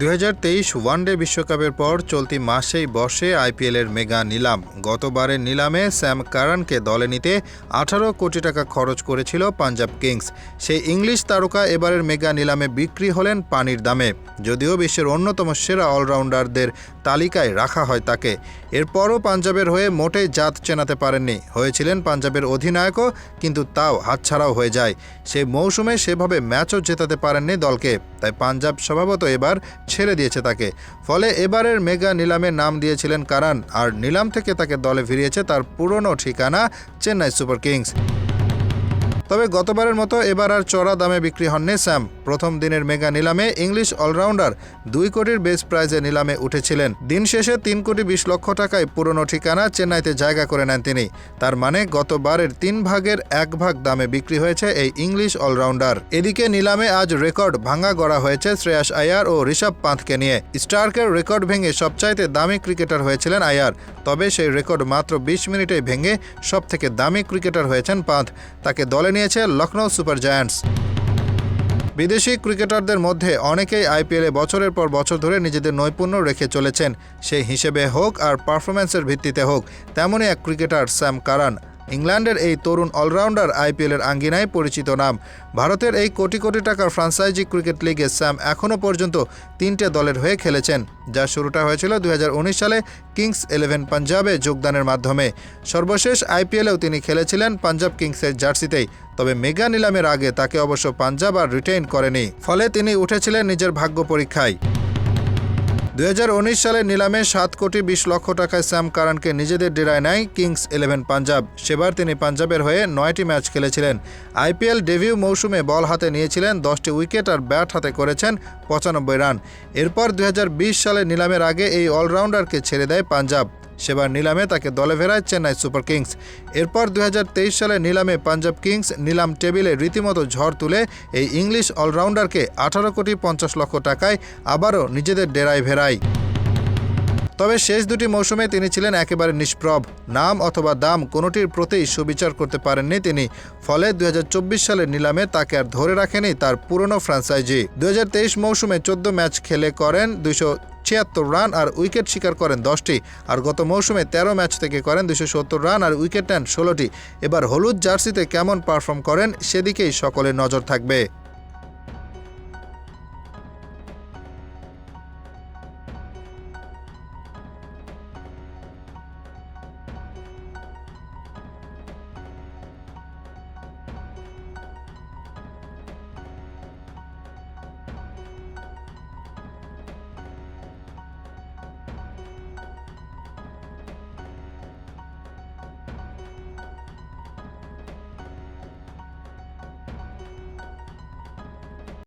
দু হাজার তেইশ ওয়ানডে বিশ্বকাপের পর চলতি মাসেই বসে আইপিএলের মেগা নিলাম। গতবারের নিলামে স্যাম কারানকে দলে নিতে আঠারো কোটি টাকা খরচ করেছিল পাঞ্জাব কিংস। সেই ইংলিশ তারকা এবারের মেগা নিলামে বিক্রি হলেন পানির দামে, যদিও বিশ্বের অন্যতম সেরা অলরাউন্ডারদের তালিকায় রাখা হয় তাকে। এরপরও পাঞ্জাবের হয়ে মোটেই জাত চেনাতে পারেননি। হয়েছিলেন পাঞ্জাবের অধিনায়কও, কিন্তু তাও হাতছাড়াও হয়ে যায়। সেই মৌসুমে সেভাবে ম্যাচও জেতাতে পারেননি দলকে। তাই পাঞ্জাব স্বভাবত এবার ছেড়ে দিয়েছে তাকে। ফলে এবারের মেগা নিলামে নাম দিয়েছিলেন কারান, আর নিলাম থেকে তাকে দলে ফিরিয়েছে তার পুরনো ঠিকানা, চেন্নাই সুপার কিংস। তবে গতবারের মতো এবার আর চড়া দামে বিক্রি হননি স্যাম। প্রথম দিনের মেগা নিলামে ইংলিশ অলরাউন্ডার দুই কোটির বেস প্রাইজে নিলামে উঠেছিলেন। দিন শেষে তিন কোটি বিশ লক্ষ টাকায় পুরনো ঠিকানা চেন্নাইতে জায়গা করে নেন তিনি। তার মানে গতবারের তিন ভাগের এক ভাগ দামে বিক্রি হয়েছে এই ইংলিশ অলরাউন্ডার। এদিকে নিলামে আজ রেকর্ড ভাঙা গড়া হয়েছে শ্রেয়াস আয়ার ও ঋষভ পান্থকে নিয়ে। স্টার্কের রেকর্ড ভেঙে সবচাইতে দামি ক্রিকেটার হয়েছিলেন আয়ার। তবে সেই রেকর্ড মাত্র বিশ মিনিটেই ভেঙে সব থেকে দামি ক্রিকেটার হয়েছেন পান্থ। তাকে দলে নিয়েছে লখনৌ সুপার জায়ান্টস। বিদেশি ক্রিকেটারদের মধ্যে অনেকেই আইপিএলে বছরের পর বছর ধরে নিজেদের নৈপুণ্য রেখে চলেছেন। সেই হিসেবে হোক আর পারফরম্যান্সের ভিত্তিতে হোক, তেমনই এক ক্রিকেটার স্যাম কারান। ইংল্যান্ডের এই তরুণ অলরাউন্ডার আইপিএলের আঙ্গিনায় পরিচিত নাম। ভারতের এই কোটি কোটি টাকার ফ্রাঞ্চাইজি ক্রিকেট লিগে স্যাম এখনও পর্যন্ত তিনটে দলের হয়ে খেলেছেন, যা শুরুটা হয়েছিল দু হাজার উনিশ সালে কিংস ইলেভেন পাঞ্জাবে যোগদানের মাধ্যমে। সর্বশেষ আইপিএলেও তিনি খেলেছিলেন পাঞ্জাব কিংসের জার্সিতেই, তবে মেগা নিলামের আগে তাকে অবশ্য পাঞ্জাব আর রিটেইন করেনি। ফলে তিনি উঠেছিলেন নিজের ভাগ্য পরীক্ষায়। দু হাজার উনিশ সালে নিলামে সাত কোটি বিশ লক্ষ টাকায় স্যাম কারানকে নিজেদের ডেরায় নেয় কিংস ইলেভেন পাঞ্জাব। সেবার তিনি পাঞ্জাবের হয়ে নয়টি ম্যাচ খেলেছিলেন। আইপিএল ডেভিউ মৌসুমে বল হাতে নিয়েছিলেন, দশটি উইকেট আর ব্যাট হাতে করেছেন পঁচানব্বই রান। এরপর দু হাজার বিশ সালে নিলামের আগে এই অলরাউন্ডারকে ছেড়ে দেয় পাঞ্জাব। সেবার নিলামে তাকে দলে ফেরায় চেন্নাই সুপার কিংস। এরপর দু সালে নিলামে পাঞ্জাব কিংস নিলাম টেবিলে রীতিমতো ঝড় তুলে এই ইংলিশ অলরাউন্ডারকে আঠারো কোটি পঞ্চাশ লক্ষ টাকায় আবারও নিজেদের ডেরায় ভেরায় তবে শেষ দুটি মৌসুমে তিনি ছিলেন একেবারে নিষ্প্রভ। নাম অথবা দাম কোনোটির প্রতি সুবিচার করতে পারেননি তিনি। ফলে দুই হাজার চব্বিশ সালের নিলামে তাকে আর ধরে রাখেনি তার পুরনো হাজার তেইশ মৌসুমে চোদ্দ ম্যাচ খেলে করেন দুইশো ছিয়াত্তর রান আর উইকেট শিকার করেন দশটি। আর গত মৌসুমে তেরো ম্যাচ থেকে করেন দুশো সত্তর রান আর উইকেট নেন ষোলোটি। এবার হলুদ জার্সিতে কেমন পারফর্ম করেন, সেদিকেই সকলের নজর থাকবে।